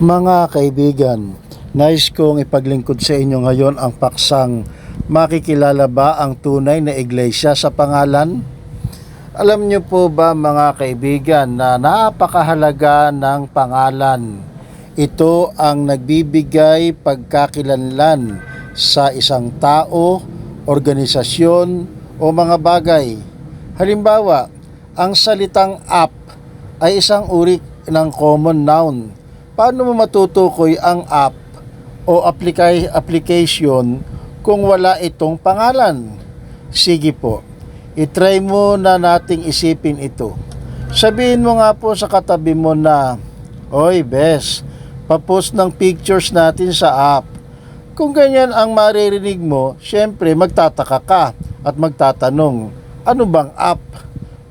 Mga kaibigan, nais kong ipaglingkod sa inyo ngayon ang paksang makikilala ba ang tunay na iglesia sa pangalan? Alam niyo po ba mga kaibigan na napakahalaga ng pangalan? Ito ang nagbibigay pagkakilanlan sa isang tao, organisasyon o mga bagay. Halimbawa, ang salitang app ay isang uri ng common noun. Paano mo matutukoy ang app o applica- application kung wala itong pangalan? Sige po, itry mo na nating isipin ito. Sabihin mo nga po sa katabi mo na, Oy, bes, papost ng pictures natin sa app. Kung ganyan ang maririnig mo, syempre magtataka ka at magtatanong, ano bang app?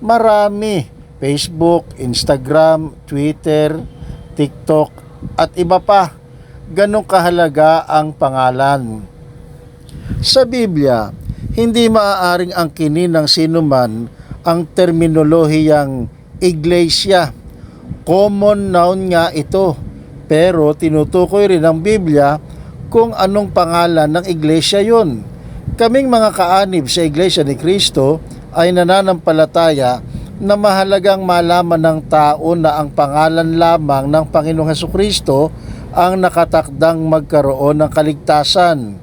Marami. Facebook, Instagram, Twitter, TikTok, at iba pa. Ganong kahalaga ang pangalan. Sa Biblia, hindi maaaring angkinin ng sinuman ang terminolohiyang iglesia. Common noun nga ito, pero tinutukoy rin ng Biblia kung anong pangalan ng iglesia yon. Kaming mga kaanib sa iglesia ni Kristo ay nananampalataya na mahalagang malaman ng tao na ang pangalan lamang ng Panginoong Heso Kristo ang nakatakdang magkaroon ng kaligtasan.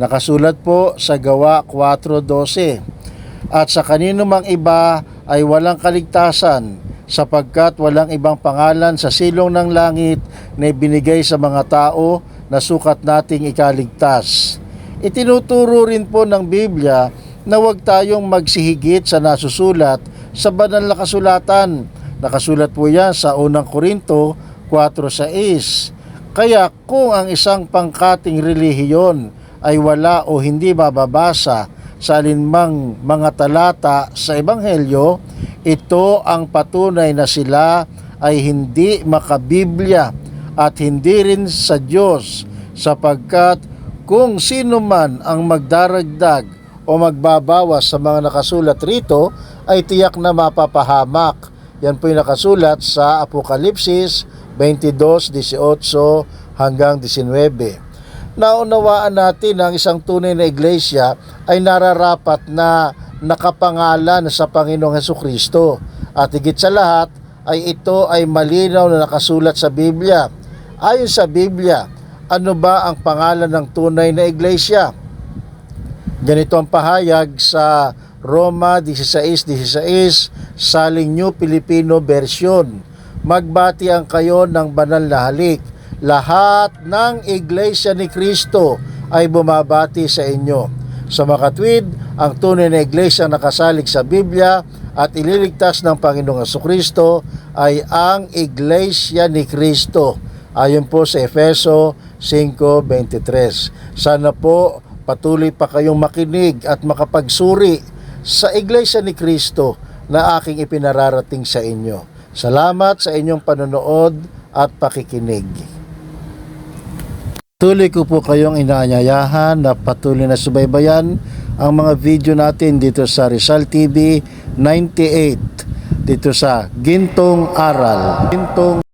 Nakasulat po sa Gawa 4.12. At sa kanino mang iba ay walang kaligtasan sapagkat walang ibang pangalan sa silong ng langit na ibinigay sa mga tao na sukat nating ikaligtas. Itinuturo rin po ng Biblia na huwag tayong magsihigit sa nasusulat sa banal na kasulatan. Nakasulat po yan sa unang Korinto 4.6. Kaya kung ang isang pangkating relihiyon ay wala o hindi mababasa sa alinmang mga talata sa Ebanghelyo, ito ang patunay na sila ay hindi makabiblia at hindi rin sa Diyos sapagkat kung sino man ang magdaragdag o magbabawas sa mga nakasulat rito ay tiyak na mapapahamak. Yan po yung nakasulat sa Apokalipsis 22:18 hanggang 19. Naunawaan natin na ang isang tunay na iglesia ay nararapat na nakapangalan sa Panginoong Heso Kristo. At higit sa lahat ay ito ay malinaw na nakasulat sa Biblia. Ayon sa Biblia, ano ba ang pangalan ng tunay na iglesia? Ganito ang pahayag sa Roma 16.16 Saling New Filipino Version. Magbati ang kayo ng banal na halik. Lahat ng iglesia ni Kristo ay bumabati sa inyo. Sa makatwid, ang tunay na iglesia nakasalig sa Biblia at ililigtas ng Panginoong Kristo ay ang iglesia ni Kristo. Ayon po sa Efeso 5.23. Sana po patuloy pa kayong makinig at makapagsuri sa Iglesia ni Kristo na aking ipinararating sa inyo. Salamat sa inyong panonood at pakikinig. Tuloy ko po kayong inaanyayahan na patuloy na subaybayan ang mga video natin dito sa Rizal TV 98 dito sa Gintong Aral. Gintong